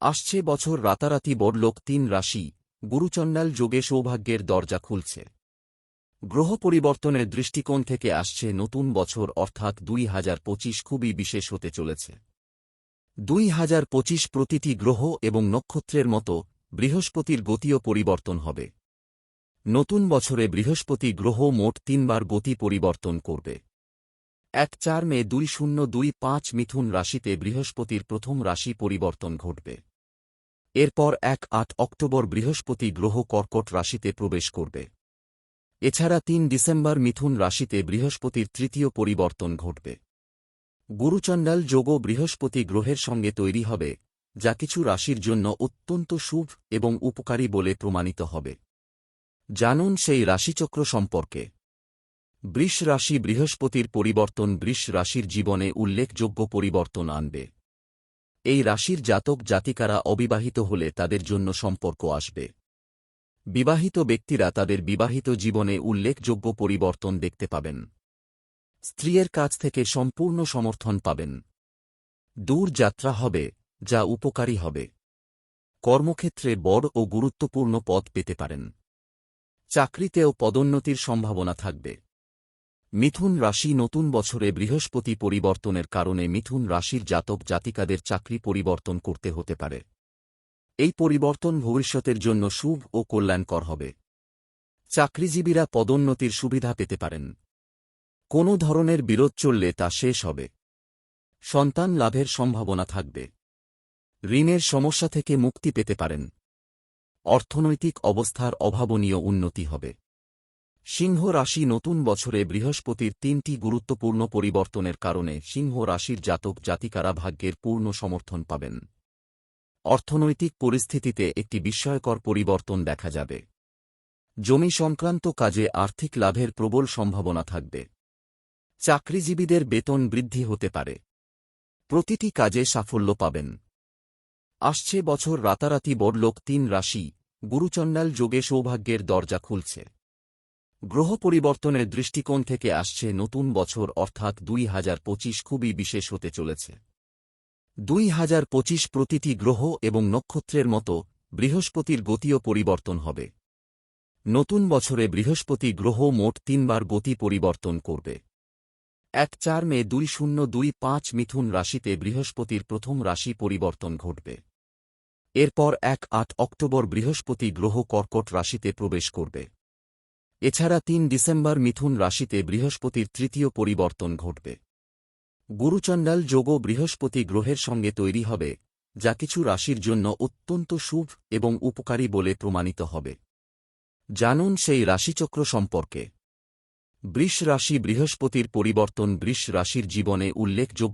আসছে বছর রাতারাতি বড়লোক তিন রাশি গুরুচণ্ডাল যোগে সৌভাগ্যের দরজা খুলছে। গ্রহ পরিবর্তনের দৃষ্টিকোণ থেকে আসছে নতুন বছর, অর্থাৎ দুই হাজার পঁচিশ খুবই বিশেষ হতে চলেছে। দুই হাজার পঁচিশ প্রতিটি গ্রহ এবং নক্ষত্রের মতো বৃহস্পতির গতিও পরিবর্তন হবে। নতুন বছরে বৃহস্পতি গ্রহ মোট তিনবার গতি পরিবর্তন করবে। এক চার মে দুই শূন্য দুই পাঁচ মিথুন রাশিতে বৃহস্পতির প্রথম রাশি পরিবর্তন ঘটবে। এরপর এক আট অক্টোবর বৃহস্পতি গ্রহ কর্কট রাশিতে প্রবেশ করবে। এছাড়া তিন ডিসেম্বর মিথুন রাশিতে বৃহস্পতির তৃতীয় পরিবর্তন ঘটবে। গুরুচণ্ডাল যোগও বৃহস্পতি গ্রহের সঙ্গে তৈরি হবে, যা কিছু রাশির জন্য অত্যন্ত শুভ এবং উপকারী বলে প্রমাণিত হবে। জানুন সেই রাশিচক্র সম্পর্কে। বৃষ রাশি বৃহস্পতির পরিবর্তন বৃষ রাশির জীবনে উল্লেখযোগ্য পরিবর্তন আনবে। এই রাশির জাতক জাতিকারা অবিবাহিত হলে তাদের জন্য সম্পর্ক আসবে। বিবাহিত ব্যক্তিরা তাদের বিবাহিত জীবনে উল্লেখযোগ্য পরিবর্তন দেখতে পাবেন। স্ত্রীর কাছ থেকে সম্পূর্ণ সমর্থন পাবেন। দূর যাত্রা হবে, যা উপকারী হবে। কর্মক্ষেত্রে বড় ও গুরুত্বপূর্ণ পদ পেতে পারেন। চাকরিতেও পদোন্নতির সম্ভাবনা থাকবে। মিথুন রাশি নতুন বছরে বৃহস্পতি পরিবর্তনের কারণে মিথুন রাশির জাতক জাতিকাদের চাকরি পরিবর্তন করতে হতে পারে। এই পরিবর্তন ভবিষ্যতের জন্য শুভ ও কল্যাণকর হবে। চাকরিজীবীরা পদোন্নতির সুবিধা পেতে পারেন। কোনো ধরনের বিরোধ চললে তা শেষ হবে। সন্তান লাভের সম্ভাবনা থাকবে। ঋণের সমস্যা থেকে মুক্তি পেতে পারেন। অর্থনৈতিক অবস্থার অভাবনীয় উন্নতি হবে। সিংহ রাশি নতুন বছরে বৃহস্পতির তিনটি গুরুত্বপূর্ণ পরিবর্তনের কারণে সিংহ রাশির জাতক জাতিকারা ভাগ্যের পূর্ণ সমর্থন পাবেন। অর্থনৈতিক পরিস্থিতিতে একটি বিস্ময়কর পরিবর্তন দেখা যাবে। জমি সংক্রান্ত কাজে আর্থিক লাভের প্রবল সম্ভাবনা থাকবে। চাকরিজীবীদের বেতন বৃদ্ধি হতে পারে। প্রতিটি কাজে সাফল্য পাবেন। আসছে বছর রাতারাতি বড়লোক তিন রাশি, গুরুচণ্ডাল যোগে সৌভাগ্যের দরজা খুলছে। গ্রহ পরিবর্তনের দৃষ্টিকোণ থেকে আসছে নতুন বছর, অর্থাৎ দুই হাজার পঁচিশ খুবই বিশেষ হতে চলেছে। দুই হাজার পঁচিশ প্রতিটি গ্রহ এবং নক্ষত্রের মতো বৃহস্পতির গতিও পরিবর্তন হবে। নতুন বছরে বৃহস্পতি গ্রহ মোট তিনবার গতি পরিবর্তন করবে। এক চার মে দুই শূন্য দুই পাঁচ মিথুন রাশিতে বৃহস্পতির প্রথম রাশি পরিবর্তন ঘটবে। এরপর এক আট অক্টোবর বৃহস্পতি গ্রহ কর্কট রাশিতে প্রবেশ করবে। এছাড়া তিন ডিসেম্বর মিথুন রাশিতে বৃহস্পতির তৃতীয় পরিবর্তন ঘটবে। গুরুচণ্ডাল যোগও বৃহস্পতি গ্রহের সঙ্গে তৈরি হবে, যা কিছু রাশির জন্য অত্যন্ত শুভ এবং উপকারী বলে প্রমাণিত হবে। জানুন সেই রাশিচক্র সম্পর্কে। বৃষ রাশি বৃহস্পতির পরিবর্তন বৃষ রাশির জীবনে উল্লেখযোগ্য